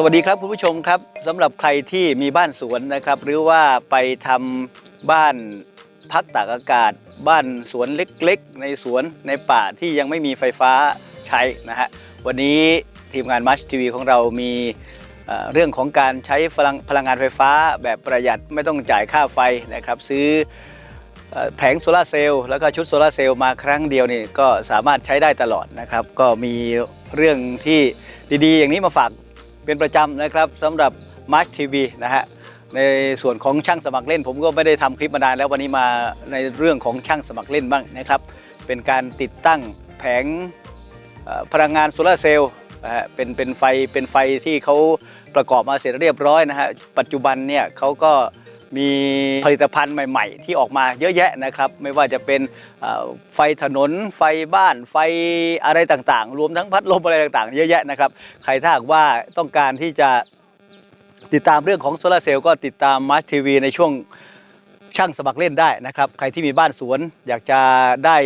สวัสดีครับคุณผู้ชมครับสำหรับใครที่มีบ้านสวนนะครับ หรือว่าไปทำบ้านพักตากอากาศ บ้านสวนเล็กๆ ในสวนในป่าที่ยังไม่มีไฟฟ้าใช้นะฮะวันนี้ทีมงานมัชทีวีของเรามีเรื่องของการใช้พลังพลังงานไฟฟ้าแบบประหยัดไม่ต้องจ่ายค่าไฟนะครับซื้อเอ่อแผงโซลาร์เซลล์แล้วก็ชุดโซลาร์เซลล์มาครั้งเดียวนี่ก็สามารถใช้ได้ตลอดนะครับ ก็มีเรื่องที่ดีๆ อย่างนี้มาฝาก เป็นประจำนะครับสำหรับ March TV นะฮะในส่วนของช่างสมัครเล่น ผมก็ไม่ได้ทำคลิปมานานแล้ววันนี้มาในเรื่องของช่างสมัครเล่นบ้างนะครับ เป็นการติดตั้งแผงพลังงานโซลาร์เซลล์นะฮะเป็นเป็นไฟเป็นไฟที่เขาประกอบมาเสร็จเรียบร้อยนะฮะปัจจุบันเนี่ยเขาก็ มีผลิตภัณฑ์ใหม่ ๆ ที่ออกมาเยอะแยะนะครับ ไม่ว่าจะเป็นไฟถนน ไฟบ้าน ไฟอะไรต่างๆ รวมทั้งพัดลมอะไรต่างๆ เยอะแยะนะครับ ใครถ้าหากว่าต้องการที่จะติดตามเรื่องของโซลาร์เซลล์ก็ติดตามมาร์ TV ในช่วงช่างสมัครเล่นได้นะครับ ใครที่มีบ้านสวนอยากจะได้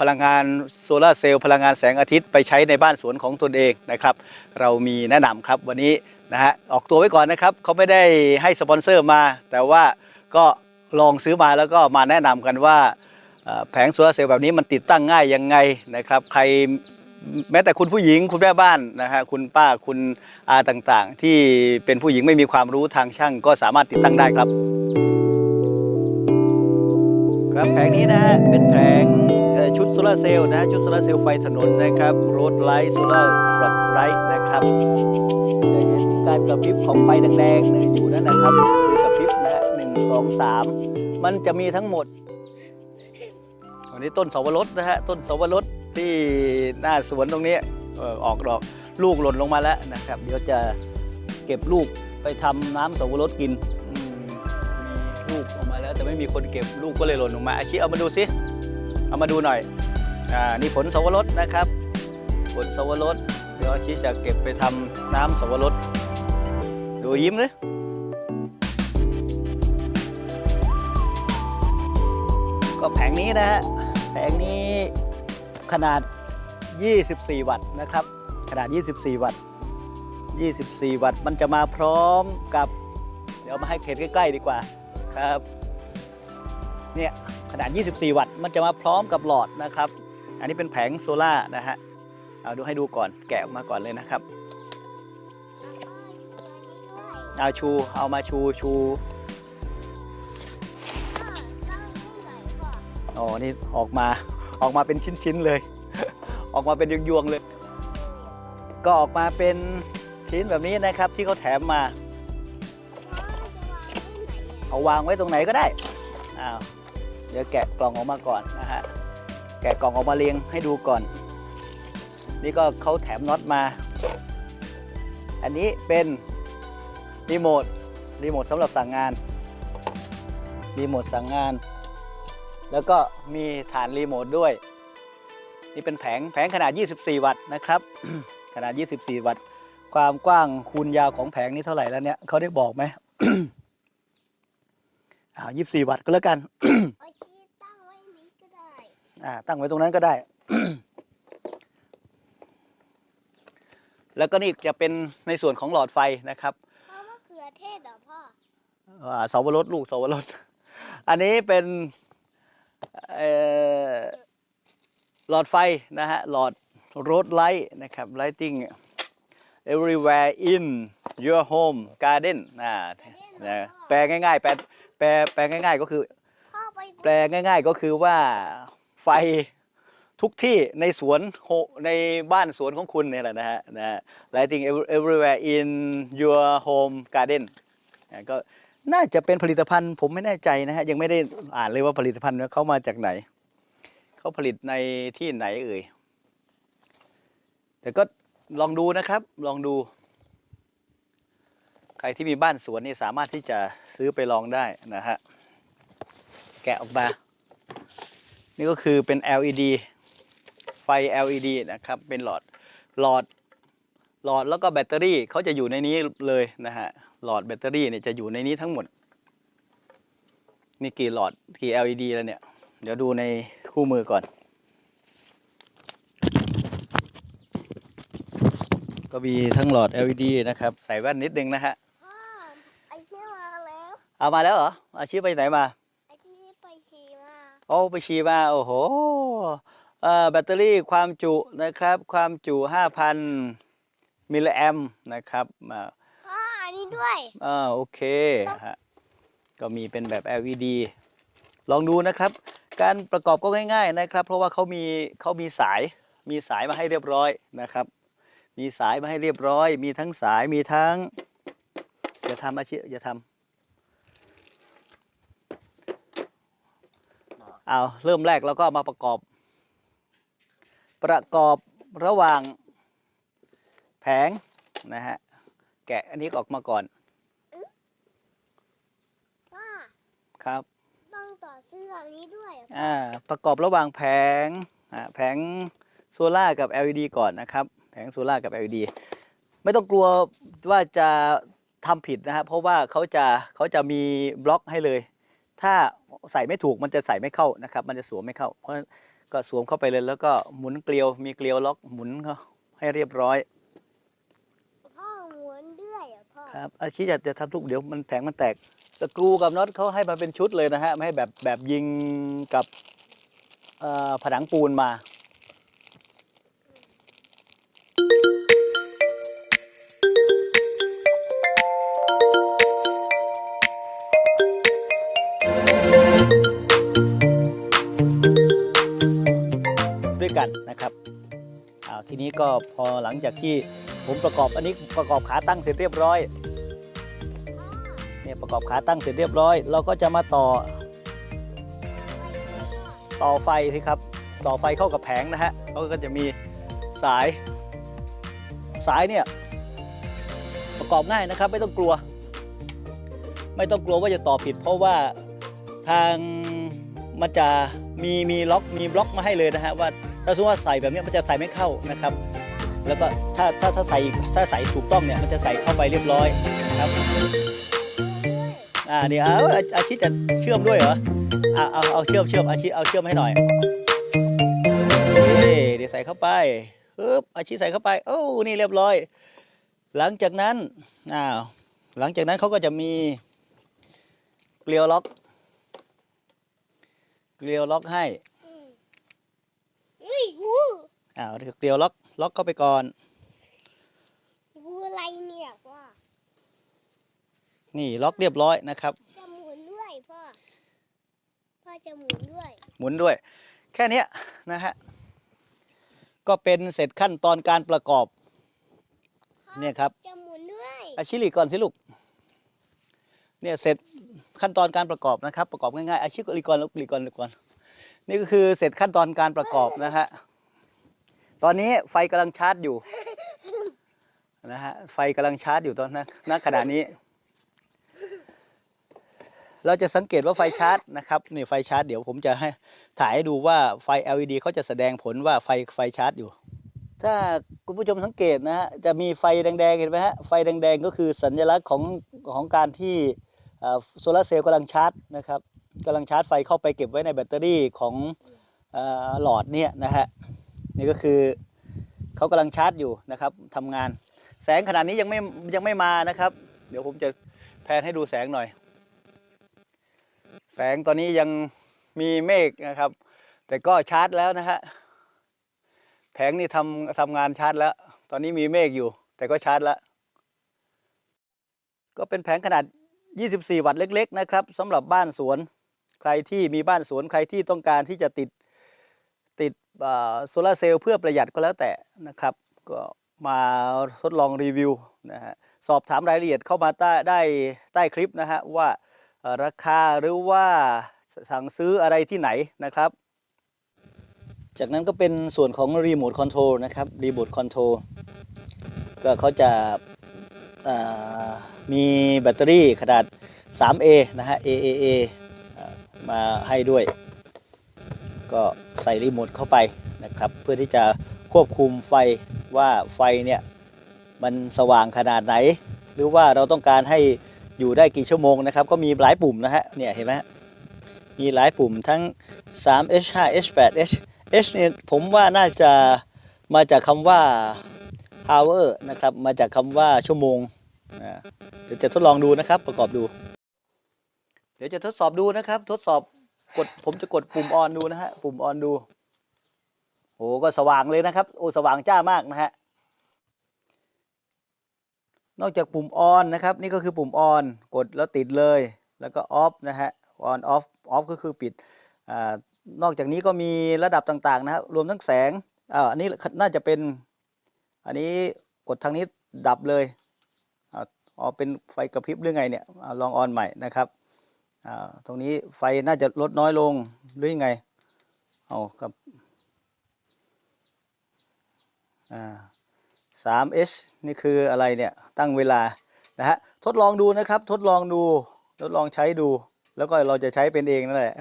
พลังงานโซลาร์เซลล์พลังงานแสงอาทิตย์ไปใช้ในบ้านสวนของตนเองนะครับ เรามีแนะนำครับวันนี้ นะฮะออกตัวไว้ก่อนนะครับเขาไม่ได้ให้สปอนเซอร์มา แต่ว่าก็ลองซื้อมาแล้วก็มาแนะนำกันว่าแผงโซลาร์เซลล์แบบนี้มันติดตั้งง่ายยังไงนะครับ ใครแม้แต่คุณผู้หญิงคุณแม่บ้านนะฮะคุณป้าคุณอาต่างๆ ที่เป็นผู้หญิงไม่มีความรู้ทางช่างก็สามารถติดตั้งได้ครับ ครับแผงนี้นะฮะเป็นแผงชุดโซลาร์เซลล์นะฮะชุดโซลาร์เซลล์ไฟถนนนะครับโรดไลท์โซลาร์ฟลัดไลท์นะครับ จะเห็นการกระพริบของไฟแดงๆนี่อยู่นั่นนะครับคือกระพริบนะฮะหนึ่งสองสามมันจะมีทั้งหมดวันนี้ต้นเสาวรสนะฮะต้นเสาวรสที่หน้าสวนตรงนี้ออกดอกลูกหล่นลงมาแล้วนะครับ เดี๋ยวจะเก็บลูกไปทำน้ำเสาวรสกินมมีลูกออกมาแล้วแต่ไม่มีคนเก็บลูกก็เลยหล่นลงมาอาชีเอามาดูสิเอามาดูหน่อยอ่านี่ผลเสาวรสนะครับ ผลเสาวรส ดี๋ยวอาชีจะเก็บไปทำน้ำสวรสดูยิ้มเลยก็แผงนี้นะฮะแผงนี้ขนาด 24 วัตต์นะครับ ขนาด 24 วัตต์ 24 วัตต์มันจะมาพร้อมกับ เดี๋ยวมาให้เห็นใกล้ๆดีกว่าครับเนี่ยขนาด 24 วัตต์ มันจะมาพร้อมกับหลอดนะครับ อันนี้เป็นแผงโซล่านะฮะ เอาดูให้ดูก่อนแกะออกมาก่อนเลยนะครับ เอาชูเอามาชูชูอ๋อนี่ออกมาออกมาเป็นชิ้นๆเลย ออกมาเป็นยวงๆเลย ก็ออกมาเป็นชิ้นแบบนี้นะครับที่เขาแถมมาเอาวางไว้ตรงไหนก็ได้อ้าวเดี๋ยวแกะกล่องออกมาก่อนนะฮะแกะกล่องออกมาเรียงให้ดูก่อน นี่ก็เขาแถมน็อตมา อันนี้เป็นรีโมทรีโมทสำหรับสั่งงานรีโมทสั่งงาน แล้วก็มีฐานรีโมทด้วย นี่เป็นแผงแผงขนาด 24 วัตต์นะครับ ขนาด 24 วัตต์ ความกว้างคูณยาวของแผงนี้เท่าไหร่แล้วเนี่ยเขาได้บอกไหมอ่า24 วัตต์ก็แล้วกันเอาชี้ตั้งไว้นี้ก็ได้อ่าตั้งไว้ตรงนั้นก็ได้ แล้วก็นี่จะเป็นในส่วนของหลอดไฟนะครับเพราะมะเขือเทศเหรอพ่ออ่าเสาวรสลูกเสาวรสอันนี้เป็นเอ่อหลอดไฟนะฮะหลอดรถไลท์นะครับ lighting everywhere in your home garden นะนะแปลง่ายๆแปลแปลแปลง่ายๆก็คือพ่อไปแปลง่าย ๆ ก็คือว่าไฟ ทุกที่ในสวนในบ้านสวนของคุณเนี่ยแหละนะฮะนะ lighting every- everywhere in your home garden นะก็น่าจะเป็นผลิตภัณฑ์ผมไม่แน่ใจนะฮะ ยังไม่ได้อ่านเลยว่าผลิตภัณฑ์เขามาจากไหน เขาผลิตในที่ไหนเอ่ย แต่ก็ลองดูนะครับ ลองดู ใครที่มีบ้านสวนนี่สามารถที่จะซื้อไปลองได้นะฮะ แกะออกมา นี่ก็คือเป็น LED ไฟ LED นะครับ เป็นหลอดหลอดหลอดแล้วก็แบตเตอรี่เขาจะอยู่ในนี้เลยนะฮะหลอดแบตเตอรี่เนี่ยจะอยู่ในนี้ทั้งหมด นี่กี่หลอดกี่ LED แล้วเนี่ย เดี๋ยวดูในคู่มือก่อน ก็มีทั้งหลอด LED นะครับ ใส่แว่นนิดนึงนะฮะพ่อไอชี้มาแล้ว เอามาแล้วเหรออาชีพไปไหนมาไอชี้ไปชี้มาโอ้ไปชีมาโอ้โหเอ่อ แบตเตอรี่ความจุนะครับ ความจุ 5,000 มิลลิแอมนะครับมาพ่ออันนี้ด้วย อ่าโอเคฮะก็มีเป็นแบบ LED ลองดูนะครับ การประกอบก็ง่าย ๆนะครับ เพราะว่าเขามีเขามีสายมีสายมาให้เรียบร้อยนะครับ มีสายมาให้เรียบร้อย มีทั้งสายมีทั้งอย่าทำอาชีพอย่าทำเอาเริ่มแรกเราก็มาประกอบ ประกอบระหว่างแผงนะฮะแกะอันนี้ออกมาก่อนพ่อครับ ต้องต่อเสื้ออันนี้ด้วยเหรออ่าประกอบระหว่างแผงอ่าแผงโซล่าร์กับ LED ก่อนนะครับ แผงโซล่าร์กับ LED ไม่ต้องกลัวว่าจะทำผิดนะครับเพราะว่าเขาจะเขาจะมีบล็อกให้เลย ถ้าใส่ไม่ถูกมันจะใส่ไม่เข้านะครับ มันจะสวมไม่เข้า เพราะฉะนั้น ก็สวมเข้าไปเลยแล้วก็หมุนเกลียวมีเกลียวล็อกหมุนเขาให้เรียบร้อยพ่อม้วนด้วยเหรอพ่อครับอาชีพจะจะทำทุกเดี๋ยวมันแผงมันแตกสกรูกับน็อตเขาให้มาเป็นชุดเลยนะฮะไม่ให้แบบแบบยิงกับเอ่อผนังปูนมา ทีนี้ก็พอหลังจากที่ผมประกอบอันนี้ประกอบขาตั้งเสร็จเรียบร้อยเนี่ยประกอบขาตั้งเสร็จเรียบร้อย เราก็จะมาต่อ ต่อไฟสิครับ ต่อไฟเข้ากับแผงนะฮะเขาก็จะมีสาย สายเนี่ยประกอบง่ายนะครับ ไม่ต้องกลัว ไม่ต้องกลัวว่าจะต่อผิด เพราะว่าทางมันจะมีมีล็อกมีบล็อกมาให้เลยนะฮะว่า ถ้าสมมติว่าใส่แบบนี้มันจะใส่ไม่เข้านะครับ แล้วก็ถ้าถ้าถ้าใส่ถ้าใส่ถูกต้องเนี่ยมันจะใส่เข้าไปเรียบร้อยนะครับอ่าเนี่ยเอาอาอาชิจะเชื่อมด้วยเหรออ่าเอาเอาเชื่อมเชื่อมอาชิเอาเชื่อมให้หน่อยนี่เดี๋ยวใส่เข้าไปปึ๊บอาชิใส่เข้าไปโอ้นี่เรียบร้อย หลังจากนั้นอ้าวหลังจากนั้นเขาก็จะมีเกลียวล็อกเกลียวล็อกให้ งูอ้าวเกลียวล็อกล็อกเข้าไปก่อน งูอะไรเนี่ยพ่อนี่ล็อกเรียบร้อยนะครับ จะหมุนด้วยพ่อ พ่อจะหมุนด้วย หมุนด้วย แค่เนี้ยนะฮะ ก็เป็นเสร็จขั้นตอนการประกอบ พ่อเนี่ยครับ จะหมุนด้วยอาชิลีก่อนสิลูก เนี่ยเสร็จขั้นตอนการประกอบนะครับ ประกอบง่ายๆอาชิลีก่อนลูกลีก่อนลีก่อน นี่ก็คือเสร็จขั้นตอนการประกอบนะฮะ ตอนนี้ไฟกำลังชาร์จอยู่นะฮะไฟกำลังชาร์จอยู่ตอนนั้นณขณะนี้ เราจะสังเกตว่าไฟชาร์จนะครับนี่ไฟชาร์จเดี๋ยวผมจะให้ถ่ายให้ดูว่าไฟ LED เขาจะแสดงผลว่าไฟไฟชาร์จอยู่ ถ้าคุณผู้ชมสังเกตนะฮะจะมีไฟแดงๆเห็นไหมฮะไฟแดงๆก็คือสัญลักษณ์ของของการที่โซลาเซลล์กำลังชาร์จนะครับกำลังชาร์จไฟเข้าไปเก็บไว้ในแบตเตอรี่ของอหลอดเนี่ยนะฮะ นี่ก็คือเขากำลังชาร์จอยู่นะครับทำงาน แสงขนาดนี้ยังไม่ยังไม่มานะครับ เดี๋ยวผมจะแพนให้ดูแสงหน่อย แสงตอนนี้ยังมีเมฆนะครับ แต่ก็ชาร์จแล้วนะฮะแผงนี่ทำทำงานชาร์จแล้ว ตอนนี้มีเมฆอยู่ แต่ก็ชาร์จแล้ว ก็เป็นแผงขนาด 24 วัตต์เล็ก ๆ นะครับสำหรับบ้านสวน ใครที่มีบ้านสวนใครที่ต้องการที่จะติด โซลาเซลล์เพื่อประหยัดก็แล้วแต่นะครับ ก็มาทดลองรีวิวนะฮะสอบถามรายละเอียดเข้ามาใต้ได้ใต้คลิปนะฮะว่าราคาหรือว่าสั่งซื้ออะไรที่ไหนนะครับ จากนั้นก็เป็นส่วนของรีโมทคอนโทรลนะครับรีโมทคอนโทรลก็เขาจะามีแบตเตอรี่ขนาด 3A นะฮะ AAA มาให้ด้วย ก็ใส่รีโมทเข้าไปนะครับเพื่อที่จะควบคุมไฟว่าไฟเนี่ยมันสว่างขนาดไหน หรือว่าเราต้องการให้อยู่ได้กี่ชั่วโมงนะครับ ก็มีหลายปุ่มนะฮะเนี่ยเห็นไหมมีหลายปุ่มทั้ง 3H 5H 8H H เนี่ยผมว่าน่าจะมาจากคำว่า hour นะครับมาจากคำว่าชั่วโมงเดี๋ยวจะทดลองดูนะครับประกอบดู เดี๋ยวจะทดสอบดูนะครับ ทดสอบ กดผมจะกดปุ่มออนดูนะฮะปุ่มออนดูโอ้ก็สว่างเลยนะครับ โอ้สว่างจ้ามากนะฮะนอกจากปุ่มออนนะครับ นี่ก็คือปุ่มออนกดแล้วติดเลย แล้วก็ออฟนะฮะออนออฟออฟก็คือปิดอ่านอกจากนี้ก็มีระดับต่างๆนะครับรวมทั้งแสงอ่าอันนี้น่าจะเป็น อันนี้กดทางนี้ดับเลยอ่าอ๋อเป็นไฟกระพริบหรือไงเนี่ยอลองออนใหม่นะครับ ตรงนี้ไฟน่าจะลดน้อยลงหรือยังไงเอาครับอ่า 3H นี่คืออะไรเนี่ยตั้งเวลานะฮะทดลองดูนะครับทดลองดูทดลองใช้ดู แล้วก็เราจะใช้เป็นเองนั่นแหละ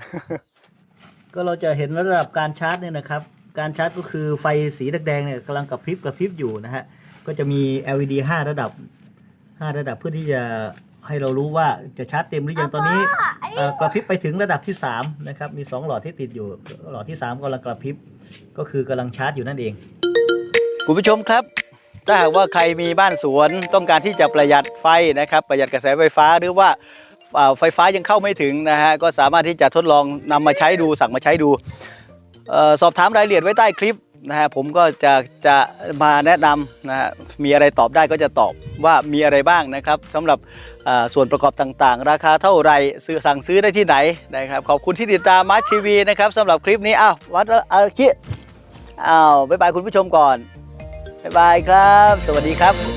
ก็เราจะเห็นระดับการชาร์จเนี่ยนะครับ การชาร์จก็คือไฟสีแดงๆเนี่ยกำลังกระพริบกระพริบอยู่นะฮะก็จะมี LED 5 ระดับ 5 ระดับเพื่อที่จะให้เรารู้ว่าจะชาร์จเต็มหรือยังตอนนี้ เอ่อกระพริบไปถึงระดับที่3นะครับมี 2 หลอดที่ติดอยู่ หลอดที่ 3กำลังกระพริบก็คือกำลังชาร์จอยู่นั่นเอง คุณผู้ชมครับ ถ้าหากว่าใครมีบ้านสวนต้องการที่จะประหยัดไฟนะครับ ประหยัดกระแสไฟฟ้าหรือว่าอ่าไฟฟ้ายังเข้าไม่ถึงนะฮะก็สามารถที่จะทดลองนำมาใช้ดูสั่งมาใช้ดูเออสอบถามรายละเอียดไว้ใต้คลิป นะฮะผมก็จะจะมาแนะนำนะฮะมีอะไรตอบได้ก็จะตอบว่ามีอะไรบ้างนะครับสำหรับส่วนประกอบต่างๆ ราคาเท่าไรซื้อสั่งซื้อได้ที่ไหนนะครับขอบคุณที่ติดตามมาร์ชทีวีนะครับสำหรับคลิปนี้อ้าววัดอาคิอ้าวบ๊ายบายคุณผู้ชมก่อนบ๊ายบายครับ สวัสดีครับ